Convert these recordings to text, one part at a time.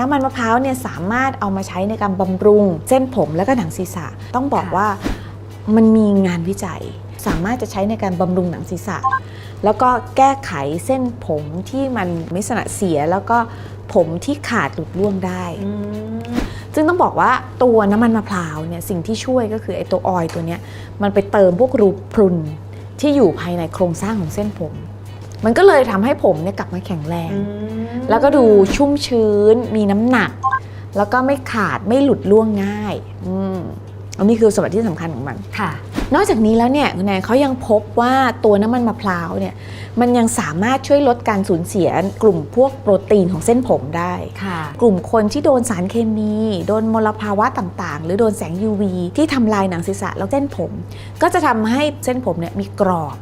น้ำมันมะพร้าวเนี่ยสามารถเอามาใช้ในการบำรุง เส้นผมและก็หนังศีรษะ ต้องบอกค่ะว่ามันมีงานวิจัย สามารถจะใช้ในการบำรุงหนังศีรษะ แล้วก็แก้ไขเส้นผมที่มันมิสนะเสียแล้วก็ผมที่ขาดหลุดร่วงได้อืมซึ่งต้องบอกว่าตัวน้ำมันมะพร้าวเนี่ยสิ่งที่ช่วยก็คือไอ้ตัวออยล์ตัวเนี้ยมันไปเติมพวกรูพรุนที่อยู่ภายในโครงสร้างของเส้นผม มันก็เลยทำให้ผมเนี่ยกลับมาแข็งแรง แล้วก็ดูชุ่มชื้น มีน้ำหนัก แล้วก็ไม่ขาดไม่หลุดร่วงง่ายอืมอันนี้คือสมบัติที่สำคัญของมัน ค่ะ นอกจากนี้แล้วเนี่ยคุณแนนเขายังพบว่าตัวน้ำมันมะพร้าวเนี่ยมันยังสามารถช่วยลดการสูญเสียกลุ่มพวกโปรตีนของเส้นผมได้ ค่ะ กลุ่มคนที่โดนสารเคมี โดนมลภาวะต่างๆ หรือโดนแสง UV ที่ทำลายหนังศีรษะแล้วเส้นผม ก็จะทำให้เส้นผมเนี่ยมีกรอบ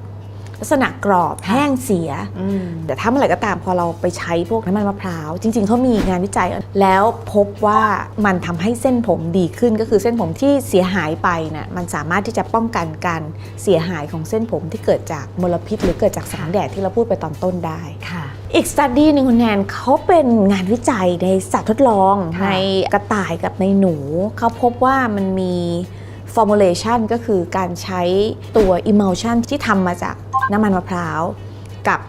ลักษณะกรอบค่ะแห้งเสียอืมแต่ถ้าเมื่อไหร่ก็ตามพอเราไปใช้พวกน้ำมันมะพร้าว จริง ๆเขามีงานวิจัยแล้วพบว่ามันทำให้เส้นผมดีขึ้นก็คือเส้นผมที่เสียหายไปน่ะมันสามารถที่จะป้องกันการเสียหายของเส้นผมที่เกิดจากมลพิษ หรือเกิดจากแสงแดดที่เราพูดไปตอนต้นได้ค่ะ อีกสต u d ดี้หนึ่งคุณแนนเขาเป็นงานวิจัยในสัตว์ทดลองค่ะในกระต่ายกับในหนูเขาพบว่ามันมี formulation ก็คือการใช้ตัว emulsion ที่ทำมาจากน้ำมันมะพร้าว กับ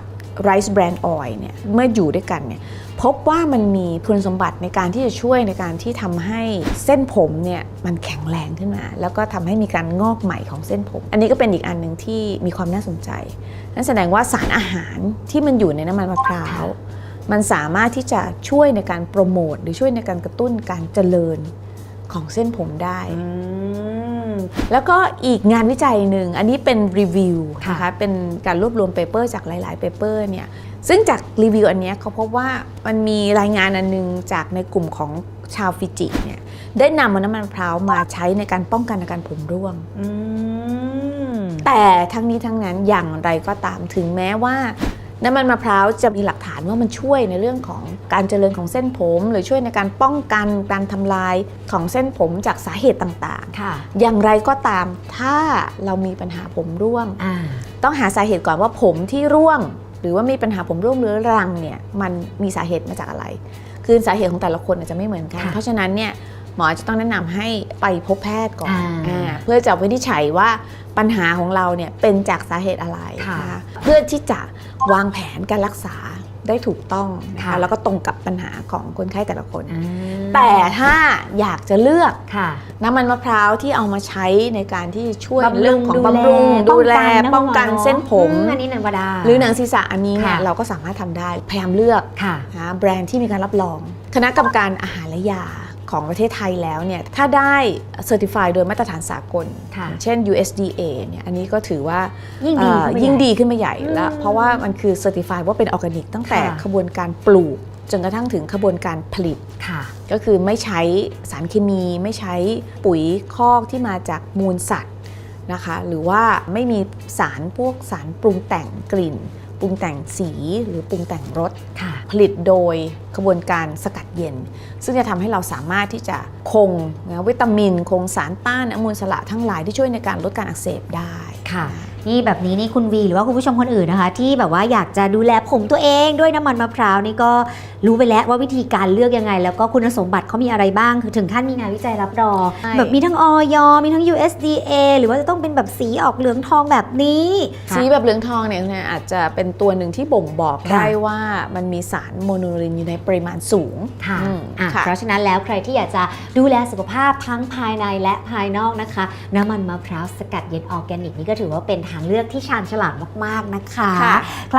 rice bran oil เนี่ยเมื่ออยู่ด้วยกันเนี่ยพบว่ามันมีคุณสมบัติในการที่จะช่วยในการที่ทำให้เส้นผมเนี่ยมันแข็งแรงขึ้นมา แล้วก็ทำให้มีการงอกใหม่ของเส้นผม อันนี้ก็เป็นอีกอันหนึ่งที่มีความน่าสนใจ นั่นแสดงว่าสารอาหารที่มันอยู่ในน้ำมันมะพร้าวมันสามารถที่จะช่วยในการโปรโมทหรือช่วยในการกระตุ้นการเจริญของเส้นผมได้ แล้วก็อีกงานวิจัยหนึ่ง อันนี้เป็นรีวิวค่ะนะคะเป็นการรวบรวมเปเปอร์จากหลาย ๆ เปเปอร์เนี่ยซึ่งจากรีวิวอันเนี้ยเขาพบว่ามันมีรายงานอันนึงจากในกลุ่มของชาวฟิจิเนี่ยได้นำเอาน้ำมันมะพร้าวมาใช้ในการป้องกันอาการผมร่วงอืมแต่ทั้งนี้ทั้งนั้นอย่างไรก็ตามถึงแม้ว่า น้ำมันมะพร้าวจะมีหลักฐานว่ามันช่วยในเรื่องของการเจริญของเส้นผม หรือช่วยในการป้องกันการทำลายของเส้นผมจากสาเหตุต่างค่ะๆอย่างไรก็ตามถ้าเรามีปัญหาผมร่วง อ่า ต้องหาสาเหตุก่อนว่าผมที่ร่วง หรือว่ามีปัญหาผมร่วงเรื้อรังเนี่ยมันมีสาเหตุมาจากอะไร คือสาเหตุของแต่ละคนอาจจะไม่เหมือนกัน ค่ะ เพราะฉะนั้นเนี่ย หมอจะต้องแนะนำให้ไปพบแพทย์ก่อนอ่าอ่าเพื่อจะวินิจฉัยว่าปัญหาของเราเนี่ยเป็นจากสาเหตุอะไรค่ะนะคะเพื่อที่จะวางแผนการรักษาได้ถูกต้องนะคะค่ะแล้วก็ตรงกับปัญหาของคนไข้แต่ละคนอ่าแต่ถ้าอยากจะเลือกค่ะน้ำมันมะพร้าวที่เอามาใช้ในการที่ช่วยบำรุงเรื่องของดูแลบำรุงดูแลป้ป้อองงกักันนนะเส้นผมอือันนี้นันวดาหรือหนังศีรษะอันนี้เนี่ยค่ะเราก็สามารถทำได้พยายามเลือกค่ะนะแบรนด์ที่มีการรับรอง คณะกรรมการอาหารและยา ของประเทศไทยแล้วเนี่ยถ้าได้เซอร์ติฟายโดยมาตรฐานสากลค่ะอย่างเช่น USDA เนี่ยอันนี้ก็ถือว่ายิ่งดีเอ่อขึ้นไปยิ่งใหญ่ดีขึ้นมาใหญ่แล้วอืมเพราะว่ามันคือเซอร์ติฟายว่าเป็นออร์แกนิกตั้งแต่ค่ะขบวนการปลูกจนกระทั่งถึงขบวนการผลิตค่ะก็คือไม่ใช้สารเคมีไม่ใช้ปุ๋ยคอกที่มาจากมูลสัตว์นะคะหรือว่าไม่มีสารพวกสารปรุงแต่งกลิ่น ปรุงแต่งสีหรือปรุงแต่งรสค่ะผลิตโดยขบวนการสกัดเย็น ซึ่งจะทำให้เราสามารถที่จะคงนะวิตามิน คงสารต้านอนุมูลอิสระทั้งหลายที่ช่วยในการลดการอักเสบได้ค่ะ นี่แบบนี้นี่คุณวีหรือว่าคุณผู้ชมคนอื่นนะคะ ที่แบบว่าอยากจะดูแลผมตัวเองด้วยน้ำมันมะพร้าวนี่ก็รู้ไปแล้วว่าวิธีการเลือกยังไง แล้วก็คุณสมบัติเขามีอะไรบ้างคือถึงขั้นมีงานวิจัยรับรองใช่แบบมีทั้งออยมีทั้ง USDA หรือว่าจะต้องเป็นแบบสีออกเหลืองทองแบบนี้สีแบบเหลืองทองเนี่ยคุณแม่อาจจะเป็นตัวหนึ่งที่บ่งบอกค่ะได้ว่ามันมีสารโมโนลินอยู่ในปริมาณสูงค่ะอืมอะค่ะเพราะฉะนั้นแล้วใครที่อยากจะดูแลสุขภาพทั้งภายในและภายนอกนะคะ น้ำมันมะพร้าวสกัดเย็นออร์แกนิกนี่ก็ถือว่าเป็นทางเลือกที่ชาญฉลาดมากๆนะคะค่ะใคร